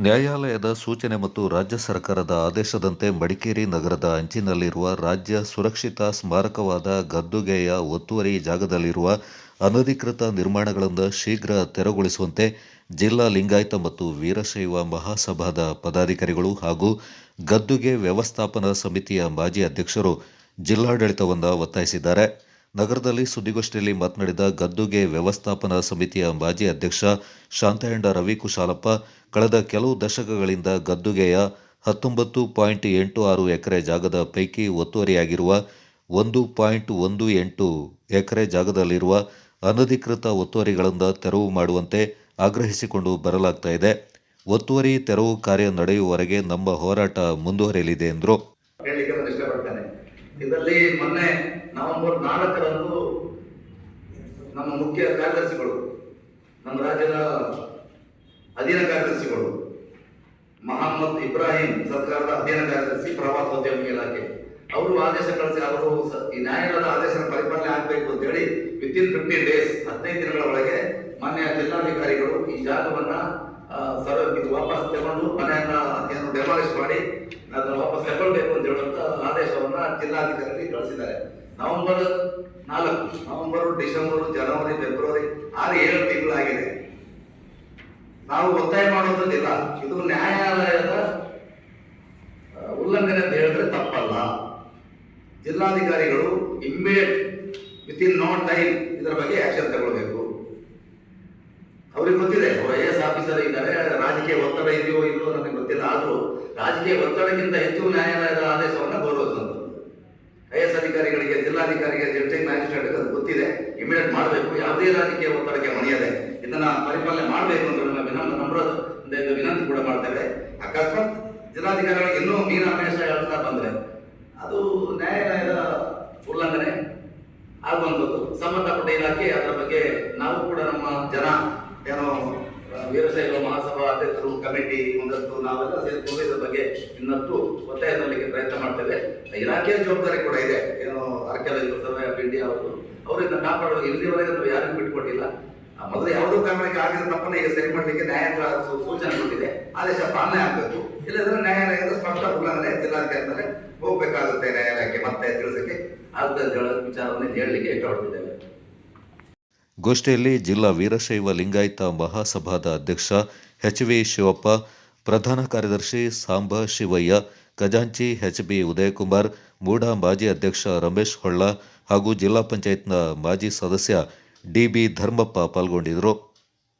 ನ್ಯಾಯಾಲಯದ ಸೂಚನೆ ಮತ್ತು ರಾಜ್ಯ ಸರ್ಕಾರದ ಆದೇಶದಂತೆ ಮಡಿಕೇರಿ ನಗರದ ಅಂಚಿನಲ್ಲಿರುವ ರಾಜ್ಯ ಸುರಕ್ಷಿತ ಸ್ಮಾರಕವಾದ ಗದ್ದುಗೆಯ ಒತ್ತುವರಿ ಜಾಗದಲ್ಲಿರುವ ಅನಧಿಕೃತ ನಿರ್ಮಾಣಗಳನ್ನು ಶೀಘ್ರ ತೆರವುಗೊಳಿಸುವಂತೆ ಜಿಲ್ಲಾ ಲಿಂಗಾಯತ ಮತ್ತು ವೀರಶೈವ ಮಹಾಸಭಾದ ಪದಾಧಿಕಾರಿಗಳು ಹಾಗೂ ಗದ್ದುಗೆ ವ್ಯವಸ್ಥಾಪನಾ ಸಮಿತಿಯ ಮಾಜಿ ಅಧ್ಯಕ್ಷರು ಜಿಲ್ಲಾಡಳಿತವನ್ನು ಒತ್ತಾಯಿಸಿದ್ದಾರೆ. ನಗರದಲ್ಲಿ ಸುದ್ದಿಗೋಷ್ಠಿಯಲ್ಲಿ ಮಾತನಾಡಿದ ಗದ್ದುಗೆ ವ್ಯವಸ್ಥಾಪನಾ ಸಮಿತಿಯ ಮಾಜಿ ಅಧ್ಯಕ್ಷ ಶಾಂತಯಂಡ ರವಿ ಕುಶಾಲಪ್ಪ, ಕಳೆದ ಕೆಲವು ದಶಕಗಳಿಂದ ಗದ್ದುಗೆಯ ಹತ್ತೊಂಬತ್ತು ಪಾಯಿಂಟ್ ಎಂಟು ಆರು ಎಕರೆ ಜಾಗದ ಪೈಕಿ ಒತ್ತುವರಿಯಾಗಿರುವ ಒಂದು ಪಾಯಿಂಟ್ ಒಂದು ಎಂಟು ಎಕರೆ ಜಾಗದಲ್ಲಿರುವ ಅನಧಿಕೃತ ಒತ್ತುವರಿಗಳಿಂದ ತೆರವು ಮಾಡುವಂತೆ ಆಗ್ರಹಿಸಿಕೊಂಡು ಬರಲಾಗ್ತಾ ಇದೆ. ಒತ್ತುವರಿ ತೆರವು ಕಾರ್ಯ ನಡೆಯುವವರೆಗೆ ನಮ್ಮ ಹೋರಾಟ ಮುಂದುವರಿಯಲಿದೆ ಎಂದರು. ಇದರಲ್ಲಿ ಮೊನ್ನೆ ನವೆಂಬರ್ ನಾಲ್ಕರಂದು ನಮ್ಮ ಮುಖ್ಯ ಕಾರ್ಯದರ್ಶಿಗಳು, ನಮ್ಮ ರಾಜ್ಯದ ಅಧೀನ ಕಾರ್ಯದರ್ಶಿಗಳು ಮಹಮ್ಮದ್ ಇಬ್ರಾಹಿಂ ಸರ್ಕಾರದ ಅಧೀನ ಕಾರ್ಯದರ್ಶಿ ಪ್ರವಾಸೋದ್ಯಮ ಇಲಾಖೆ, ಅವರು ಆದೇಶ ಕಳಿಸಿ, ಅವರು ಈ ನ್ಯಾಯಾಲಯದ ಆದೇಶ ಪರಿಪಾಲನೆ ಆಗಬೇಕು ಅಂತ ಹೇಳಿ ವಿತ್ ಇನ್ ಫಿಫ್ಟೀನ್ ಡೇಸ್ ಹದಿನೈದು ದಿನಗಳ ಒಳಗೆ ಮಾನ್ಯ ಜಿಲ್ಲಾಧಿಕಾರಿಗಳು ಈ ಜಾಗವನ್ನ ಆ, ಸರ್ವ ಇದು ವಾಪಸ್ ತಗೊಂಡು ಮನೆಯನ್ನ ಏನು ಡೆಮಾಲಿಷ್ ಮಾಡಿ ಅದನ್ನು ವಾಪಸ್ ತಗೊಳ್ಬೇಕು ಅಂತ ಹೇಳುವಂತ ಆದೇಶವನ್ನ ಜಿಲ್ಲಾಧಿಕಾರಿ ಕಳಿಸಿದ್ದಾರೆ. ನವೆಂಬರ್ ನಾಲ್ಕು, ನವೆಂಬರ್, ಡಿಸೆಂಬರ್, ಜನವರಿ, ಫೆಬ್ರವರಿ ಆರು, ಏಳು ತಿಂಗಳಾಗಿದೆ. ನಾವು ಒತ್ತಾಯ ಮಾಡುವುದಿಲ್ಲ ಇದು ನ್ಯಾಯಾಲಯದ ಉಲ್ಲಂಘನೆ ಅಂತ ಹೇಳಿದ್ರೆ ತಪ್ಪಲ್ಲ. ಜಿಲ್ಲಾಧಿಕಾರಿಗಳು immediate with in no time ಇದರ ಬಗ್ಗೆ ಆಕ್ಷನ್ ತಗೊಳ್ಬೇಕು. ಅವ್ರಿಗೆ ಗೊತ್ತಿದೆ ಆಫೀಸರ್ ಇದ್ದಾರೆ ರಾಜಕೀಯ ಒತ್ತಡ ಇದೆಯೋ ಇಲ್ಲೋ ನನಗೆ ಗೊತ್ತಿಲ್ಲ. ಆದರೂ ರಾಜಕೀಯ ಒತ್ತಡಕ್ಕಿಂತ ಹೆಚ್ಚು ನ್ಯಾಯಾಲಯದ ಆದೇಶವನ್ನು ಗೌರವಿಸುವಂಥದ್ದು. ಐ ಎಸ್ ಅಧಿಕಾರಿಗಳಿಗೆ, ಜಿಲ್ಲಾಧಿಕಾರಿಗೆ ಡಿಸ್ಟ್ರಿಕ್ಟ್ ಮ್ಯಾಜಿಸ್ಟ್ರೇಟ್ ಅದು ಗೊತ್ತಿದೆ. ಇಮಿಡಿಯೇಟ್ ಮಾಡಬೇಕು. ಯಾವುದೇ ರಾಜಕೀಯ ಒತ್ತಡಕ್ಕೆ ಮಣಿಯದೆ ಇದನ್ನ ಪರಿಪಾಲನೆ ಮಾಡಬೇಕು ಅಂತ ನಮ್ಮ ವಿನಮ್ರ ನಮ್ರದ ವಿನಂತಿ ಕೂಡ ಮಾಡ್ತೇವೆ. ಅಕಸ್ಮಾತ್ ಜಿಲ್ಲಾಧಿಕಾರಿಗಳಿಗೆ ಇನ್ನೂ ಮೀನಾಮೇಷ ಹೇಳ್ತಾ ಬಂದ್ರೆ ಅದು ನ್ಯಾಯಾಲಯದ ಉಲ್ಲಂಘನೆ ಆಗುವಂಥದ್ದು. ಸಂಬಂಧಪಟ್ಟ ಇಲಾಖೆ ಅದರ ಬಗ್ಗೆ ನಾವು ಕೂಡ ನಮ್ಮ ಜನ ಏನೋ ವೀರಶೈವ ಮಹಾಸಭಾ ಅಧ್ಯಕ್ಷರು, ಕಮಿಟಿ ಒಂದಷ್ಟು ನಾವೆಲ್ಲ ಸೇರಿಕೊಂಡು ಇದರ ಬಗ್ಗೆ ಇನ್ನಷ್ಟು ಒತ್ತಾಯ ತರಲಿಕ್ಕೆ ಪ್ರಯತ್ನ ಮಾಡ್ತೇವೆ. ಇಲಾಖೆಯ ಜವಾಬ್ದಾರಿ ಕೂಡ ಇದೆ. ಏನು ಆರ್ಕಿಯಾಲಜಿಕಲ್ ಸರ್ವೆ ಆಫ್ ಇಂಡಿಯಾ ಅವರು ಅವರಿಂದ ಕಾಪಾಡಲು ಇಲ್ಲಿವರೆಗೆ ನಾವು ಯಾರಿಗೂ ಬಿಟ್ಕೊಟ್ಟಿಲ್ಲ. ಮೊದಲು ಯಾವುದೋ ಕಾರಣಕ್ಕೆ ಆಗಿದ ತಪ್ಪನ್ನ ಈಗ ಸರಿ ಮಾಡಲಿಕ್ಕೆ ನ್ಯಾಯಾಲಯ ಸೂಚನೆ ಕೊಟ್ಟಿದೆ. ಆದೇಶ ಪಾಲನೆ ಆಗಬೇಕು. ಇಲ್ಲದ್ರೆ ನ್ಯಾಯಾಲಯದ ಸ್ಪಷ್ಟ ಉಲ್ಲಂಘನೆ ಜಿಲ್ಲಾಧಿಕಾರಿ ಹೋಗ್ಬೇಕಾಗುತ್ತೆ ನ್ಯಾಯಾಲಯಕ್ಕೆ ಮತ್ತೆ ತಿಳಿಸಕ್ಕೆ. ಆಗ್ತದೆ ವಿಚಾರವನ್ನು ಹೇಳಲಿಕ್ಕೆ ಇಷ್ಟಪಡ್ತಿದ್ದೇವೆ. ಗೋಷ್ಠಿಯಲ್ಲಿ ಜಿಲ್ಲಾ ವೀರಶೈವ ಲಿಂಗಾಯತ ಮಹಾಸಭಾದ ಅಧ್ಯಕ್ಷ ಎಚ್ ವಿ ಶಿವಪ್ಪ, ಪ್ರಧಾನ ಕಾರ್ಯದರ್ಶಿ ಸಾಂಬ ಶಿವಯ್ಯ, ಖಜಾಂಚಿ ಎಚ್ ಬಿ ಉದಯಕುಮಾರ್, ಮೂಡ ಮಾಜಿ ಅಧ್ಯಕ್ಷ ರಮೇಶ್ ಹೊಳ್ಳ ಹಾಗೂ ಜಿಲ್ಲಾ ಪಂಚಾಯತ್ನ ಮಾಜಿ ಸದಸ್ಯ ಡಿಬಿ ಧರ್ಮಪ್ಪ ಪಾಲ್ಗೊಂಡಿದ್ದರು.